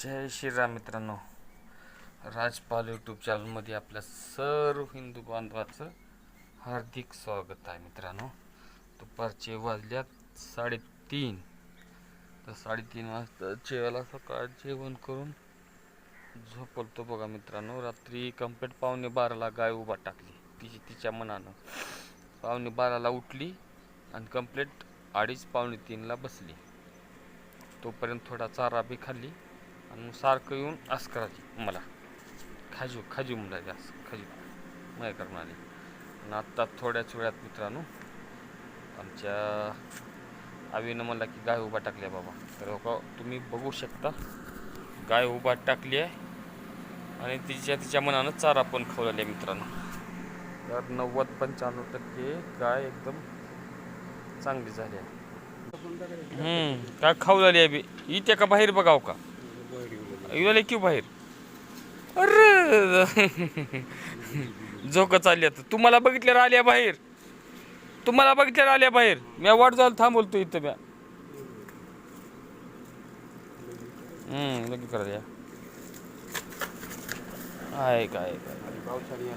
जय श्रीराम मित्रांनो. राजपाल यूट्यूब चॅनलमध्ये आपल्या सर्व हिंदू बांधवाचं हार्दिक स्वागत आहे मित्रांनो. दुपारचे वाजल्यात साडेतीन. तर साडेतीन वाजता जेवायला सकाळ जेवण करून झोपलतो बघा मित्रांनो. रात्री कंप्लीट पावणे बाराला गाय उभा टाकली. तिची तिच्या मनानं. पावणे बाराला उठली आणि कंप्लीट अडीच पावणे तीनला बसली. तोपर्यंत थोडा चारा बी खाल्ली. आणि मग सारखं येऊन आस करायची. मला. खाजू खाजू म्हणायची असं. खाजू. माय करणारी आणि आत्ता थोड्याच वेळात मित्रांनो आमच्या आवीनं मला की गाय उभा टाकली आहे बाबा. तर हो का तुम्ही बघू शकता गाय उभा टाकली आहे आणि तिच्या तिच्या मनानं चारा पण खवलेला आहे मित्रांनो. तर नव्वद पंच्याण्णव टक्के गाय एकदम चांगली झाली आहे. काय खाऊ झाली आहे बी? इथे का बाहेर बघाव का? इवाले की बाहेर. अरे. झोक चालली आता. तुम्हाला बघितल्यावर आल्या बाहेर. तुम्हाला बघितल्यावर आल्या बाहेर. मी वाट जायला थांबवलतो इथं म्या. हम्म करा द्या आहे काय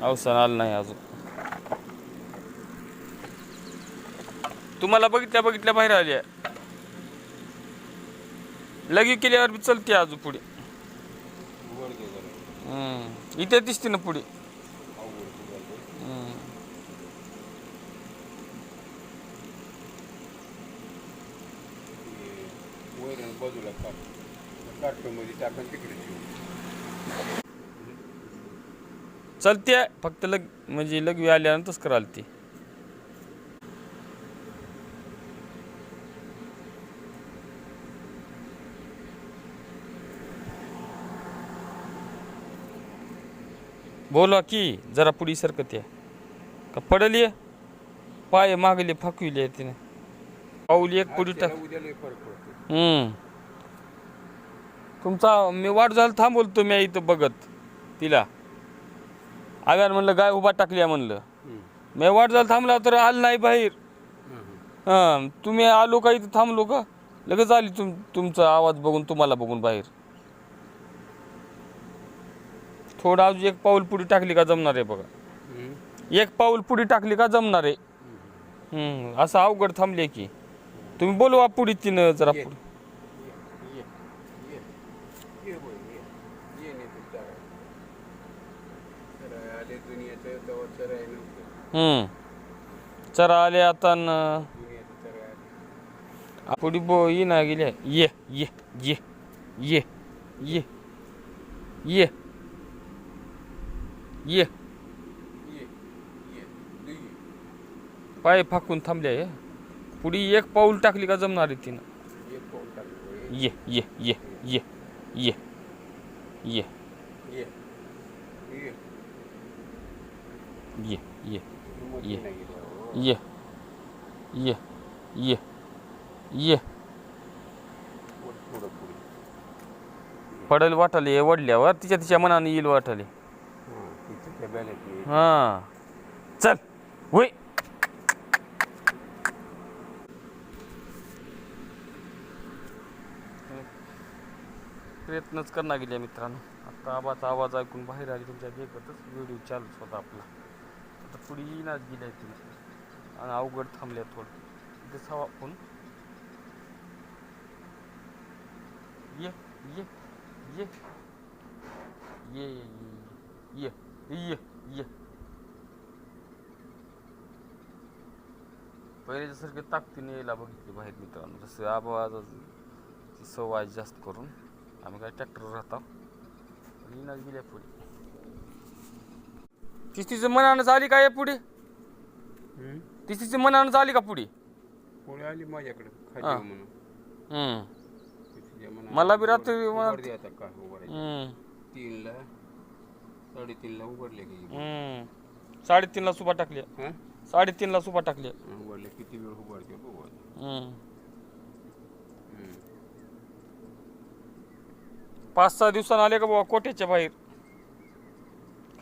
अवसान आलं नाही अजून. तुम्हाला बघितल्या बघितल्या बाहेर आल्या. लगी केल्यावर बी चलते अजून पुढे. हम्म. इथे दिसते ना पुढे हम्म. वैरण बाजूला काढ टाकून तिकडे चलते फक्त लग म्हणजे लघवी आल्यानंतरच कराल ती बोला की जरा पुढी सरकत आहे का पडली पाय मागले फाकविले तिने. पाऊली एक पुढी टाक. हम्म. तुमचा मी वाट झालं थांबवतो मी इथं बघत तिला. आव्यान म्हणलं गाय उभा टाकल्या म्हणलं. मी वाट झालं थांबला तर आलं नाही बाहेर. हां तुम्ही आलो का इथं थांबलो का? लगेच आली तुम तुमचा आवाज बघून तुम्हाला बघून बाहेर. थोडं अजून एक पाऊल पुढे टाकली का जमणार आहे बघा. एक पाऊल पुढे टाकली का जमणार आहे. हम्म, असं अवघड थांबले की. तुम्ही बोलवा पुढे तिनं जरा. पुढे. हम्म चरा आले आता न. पुढे बो ये ना गेले. ये ये ये ये ये ये. ये। पाय फाकून थांबले पुढे एक पाऊल टाकली का जमणार आहे तिनं? ये ये ये ये ये ये. ये ये. ये ये ये ये. ये पडल वाटाले वडल्यावर तिच्या तिच्या मनाने येईल वाटाले. हा. चल होय. प्रयत्नच करणार गेले मित्रांनो. आता आवाज आवाज ऐकून बाहेर आली तुमच्या देखतच व्हिडिओ चालूच होता आपला. आता पुढे येईनाच गेल्या तुम्ही आणि अवघड थांबल्या थोडं. सवा आपण ये ये ये ये ये ये. ये ये पहिल्यासारखे ताकदीने यायला बघितले बाहेर मित्रांनो जसं आवाजाची सवय जास्त करून आम्ही काय ट्रॅक्टर राहतो. येणार गेल्या पुढे. तीच तिचं मनानं झाली का या पुढे? तीच तिचं मनानं झाली का पुढे? पुढे आली माझ्याकडे म्हणून. मला बी रात्री तीनला. साडेतीनला उघडले की. हम्म. साडेतीनला सुपा टाकली हां? साडेतीनला सुपा टाकली उघडले किती वेळ उघडते बघू आता. हम्म. हम्म. पाच सहा दिवसानं आले का बाबा कोठ्याच्या बाहेर?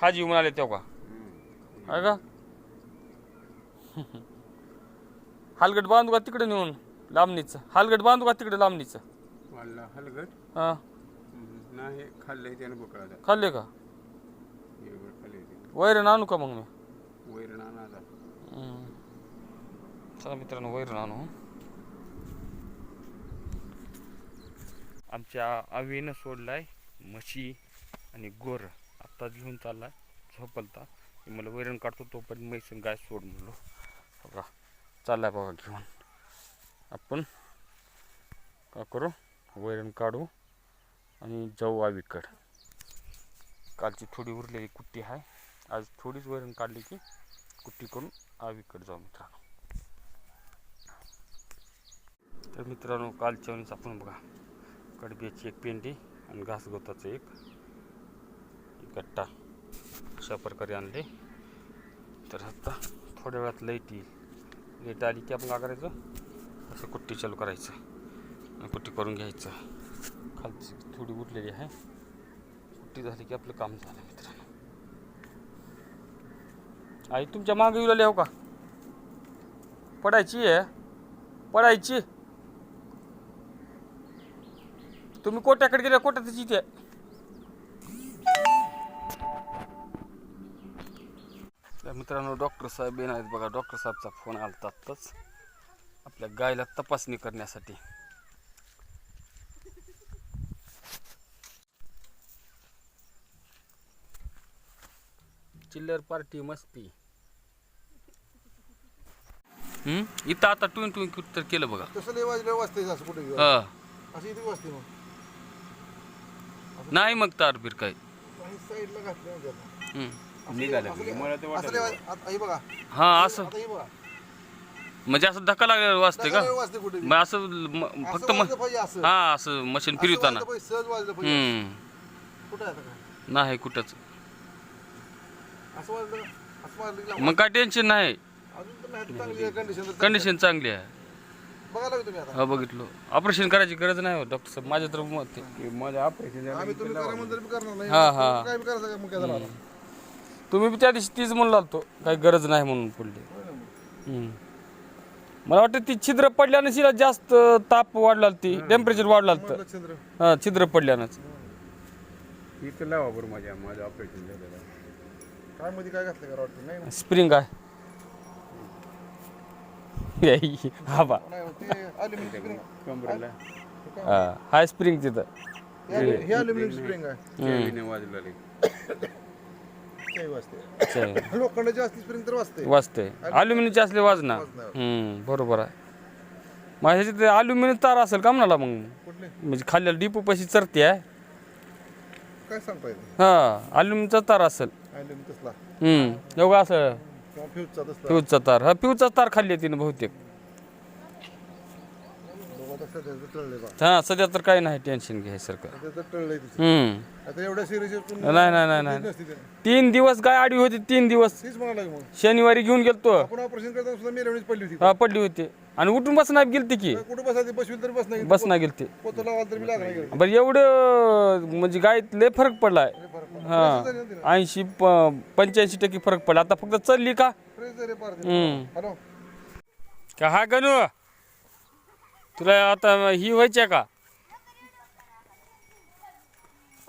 खाजी येऊन आले तेव्हा हम्म. आहे का? हालगट बांधू का तिकडे नेऊन? लांबणीचं. हालगट बांधू का तिकडे लांबणीचं? वाढला हलगट? हां. हम्म. नाही खाल्ले त्याने बोकळाला खाल्ले का? वैरण आणू का मग मी? वैरण आणायला. चला मित्रांनो वैरण आणू. आमच्या आवीनं सोडलाय म्हशी आणि गोर. आत्ता घेऊन चाललाय झोपलता. मला वैरण काढतो तोपर्यंत म्हैसून गाय सोड म्हणलो. बघा चाललाय बघा घेऊन. आपण का करू? वैरण काढू आणि जाऊ आवीकड कालची थोडी उरलेली कुट्टी आहे आज थोडीच वैरण काढली की कुट्टी करून आवीकडे जाऊ मित्रांनो. तर मित्रांनो कालच्या वेळेस आपण बघा कडब्याची एक पेंडी आणि घासगोताचं एक गट्टा अशा प्रकारे आणले. तर आता थोड्या वेळात लाइट येईल. लाइट आली की आपण काय करायचं? असं कुट्टी चालू करायचं आणि कुट्टी करून घ्यायचं. खालची थोडी उरलेली आहे. कुट्टी झाली की आपलं काम झालं मित्रांनो. आई तुमच्या मागे येऊ लागली हो का? पडायची आहे. पडायची. तुम्ही कोट्याकडे गेल्या कोट्यात जिथे मित्रांनो डॉक्टर साहेब येणार आहेत बघा. डॉक्टर साहेबचा फोन आला आत्ताच. आपल्या गायला तपासणी करण्यासाठी. चिल्लर पार्टी मस्ती. हम्म? इथं आता टुन टुन तर केलं बघा. तसं लय वाजलं वाजते असं कुठे घेऊन हा. असं इथे वाजते मग. नाही मग तार बीर काय. आणि साईडला घातले म्हणजे आता. असं निघालं लय- म्हणजे मला ते असं वाटलं लय वाज- आता हे बघा. हा असं. आता हे बघा. म्हणजे असं धक्का लागल्यावर वाजते का? लय वाजते कुठे बी. मग असं म- असं फक्त वाजलं म- पाहिजे असं. हा असं मशीन असं फिरवताना. वाजलं पाहिजे, सहज वाजलं पाहिजे. हम्म. कुठं आहे आता काय? नाही कुठंच. असं वाजलं असं वाजलं की लांब. मग काय टेन्शन नाही. अजून तर नाही चांगली कंडिशन कंडिशन चांगली आहे. बघा लागेल तुम्ही आता. हा बघितलो. ऑपरेशन करायची गरज नाही हो डॉक्टर साहेब. माझ्या तर मत आहे. की माझं ऑपरेशन आम्ही तुम्ही करा म्हणलं तरी करणार नाही. हा, हा. तुम्ही काय बी करायचं का मग काय झालं आता? तुम्ही बी त्या दिवशी तीच म्हणला तो काही गरज नाही म्हणून पडली होय ना मग. हम्म. मला वाटतं ती छिद्र पडल्यानं तिला जास्त ताप वाढला ती टेम्परेचर वाढला लक्षेंद्र हा छिद्र पडल्यानंच. इथं लावा बरं माझ्या माझं ऑपरेशन झालेलं काय मध्ये काय घातलं का वाटतं नाही ना. स्प्रिंग आहे. हा बा. नाही ते कमरेला. हा. हाय स्प्रिंग तिथं. हे अल्युमिनियम स्प्रिंग आहे. केळीने वाजलेलं ते वाजते. चे- लोखंडाची असली स्प्रिंग तर वाजते. वाजते. अल्युमिनियमचे असले वाजना. हम्म बरोबर आहे. मग अल्युमिनियम तार असेल का म्हणाला मग? कुठले? म्हणजे खाल्ल्याला डिपो पैसे चरते आहे. काय सांगता येते हा अल्युमिनियमचा तार असेल. अल्युमिनियम तसला. हम्म एवढं असं फ्यूजचा तसला फ्यूजचा तार. हा फ्यूजचा तार खाल्ली तिने बहुतेक. बघा तसं त्याचं टळलंय बा हा सध्या तर काही नाही टेन्शन घ्यायसारखं त्याचं टळलंय तिचं हम्म. आता एवढ्या सिरियस नाही नाही नाही नाही. नसते तीन दिवस गाय आडी होती तीन दिवस. तीच म्हणाला मग. शनिवारी घेऊन गेलतो. आपण ऑपरेशन करताना सुद्धा मिरवणीच पडली होती हा पडली होती. आणि उठून बस नाही गेलती की. कुठं बसायचं? बसविल तरी बस नाही बस नाही गेलती. पोतं लावायला तरी बी लागणार गेलं बरं एवढं म्हणजे गायत लय फरक पडलाय. हा. ऐंशी पंच्याऐंशी टक्के फरक पडला. आता फक्त चालली का? फ्रेश जरी पार हम्म. हॅलो. का हा गणू? तुला आता ही व्हायच्या का?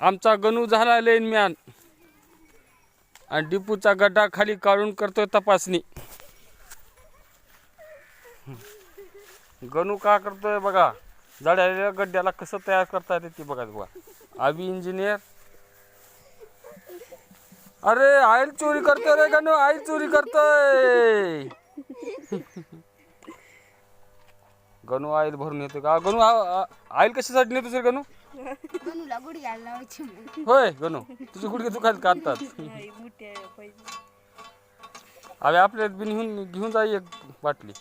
आमचा गणू झाला लेन मॅन आणि डिपूचा गड्डा खाली काढून करतोय तपासणी. गणू का करतोय बघा? जळालेल्या गड्ड्याला कसं तयार करता येते ते बघा बघा आबी इंजिनियर. अरे आईल चोरी करतोय रे गणू आईल चोरी करतोय. गणू आईल भरून येतो का? गणू आईल कशासाठी नेतो सर गणू? गणूला गुडी घालायला लावायची मग. होय गणू. तुझी गुडघे दुखायला का आत्ताच? नाही, मोठी आहे पाहिजे. अरे आपल्या घेऊन घेऊन जा एक बाटली.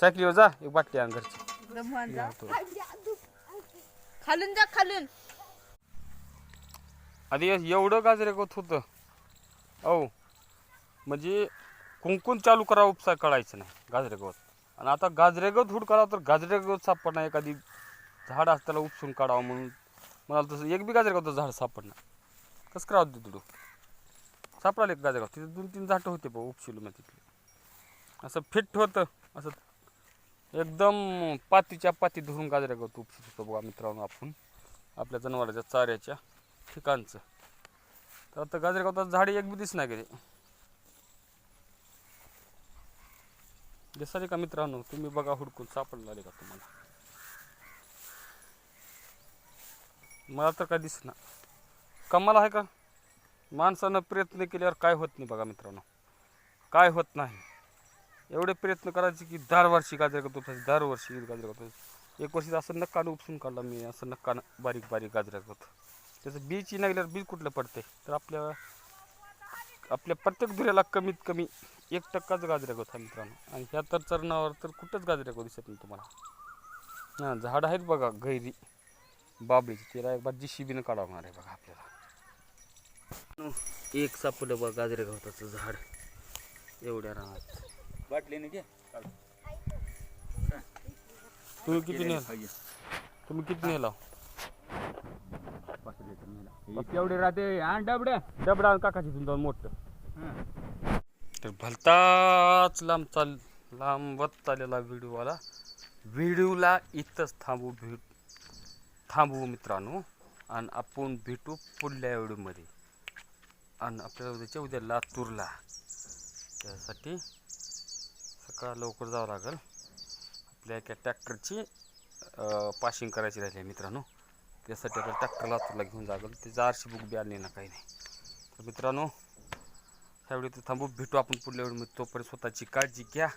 सायकलीवर जा एक बाटली आण घरची. ब्रह्मांड जा. खालून जा खालून. आधी एवढं गाजरे गवत होतं. औ म्हणजे कुंकून चालू करा उपसा कळायचं नाही गाजरे गवत. आणि आता गाजरे गवत हुडकाला तर गाजरे गवत सापडणार एखादी झाड असं त्याला उपसून काढावं म्हणून. म्हणाल तसं एक बी गाजरे गवत झाड सापडणार. कसं करावं ते तुडू सापडाल एक गाजरे गवत. तिथे दोन तीन झाटं होते बघ उपशिलो मग तिथले. असं फिट होतं असं एकदम पातीच्या पाती धरून गाजऱ्या करतो उपसित होतो बघा मित्रांनो आपण. आपल्या जनावरांच्या चाऱ्याच्या ठिकाणचं. तर आता गाजऱ्या गवताचं झाडे एक बी दिस नाही गेले दिसाले का मित्रांनो? तुम्ही बघा हुडकून सापडला का तुम्हाला? मला तर काय दिसना कमाल आहे का? माणसानं प्रयत्न केल्यावर काय होत नाही बघा मित्रांनो. काय होत नाही. एवढे प्रयत्न करायचे की दरवर्षी गाजर करतो दरवर्षी गाजर करतो. एक वर्षी असं नक्कानं उपसून काढला मी असं नक्कानं बारीक बारीक गाजर करतो. त्याचं बीज लागल्यावर बीज कुठलं पडते तर आपल्या आपल्या प्रत्येक धुऱ्याला कमीत कमी एक टक्काच गाजऱ्या करतो मित्रांनो. आणि ह्या तर चरणावर तर कुठंच गाजऱ्या करू दिसत नाही तुम्हाला. हां झाड आहेत बघा गैरी बाबळीची. तिला एक बार जी शिबीनं काढावणार आहे बघा आपल्याला. एक सापडलं बघा गाजरे गवताचं झाड. एवढ्या रानात. वाटले घे तुम्ही किती नेल? तुम्ही किती नेला? एवढे राहते. आण डबड्या. डबडा काकाची जाऊन मोठं. तर भलताच लांब चाल लांबत चाललेला व्हिडिओ आला व्हिडिओला इथंच थांबू भेट थांबवू मित्रांनो. आणि आपण भेटू पुढल्या व्हिडिओमध्ये. आणि आपल्याला उद्याच्या उद्या लातूरला. त्यासाठी सकाळ लवकर जावं लागेल? आपल्या एका ट्रॅक्टरची पाशिंग करायची राहिली आहे मित्रांनो. त्यासाठी आपल्याला ट्रॅक्टर लातूरला घेऊन जावं ते जारशी बुक बी आली ना काही नाही. तर मित्रांनो ह्यावेळी तर थांबू. भेटू आपण पुढल्या वेळेमध्ये तोपर्यंत स्वतःची काळजी घ्या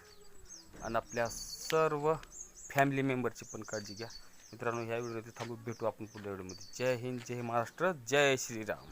आणि आपल्या सर्व फॅमिली मेंबरची पण काळजी घ्या. मित्रांनो ह्या व्हिडिओमध्ये थांबू. भेटू आपण पुढल्या व्हिडिओमध्ये जय हिंद जय महाराष्ट्र जय श्रीराम.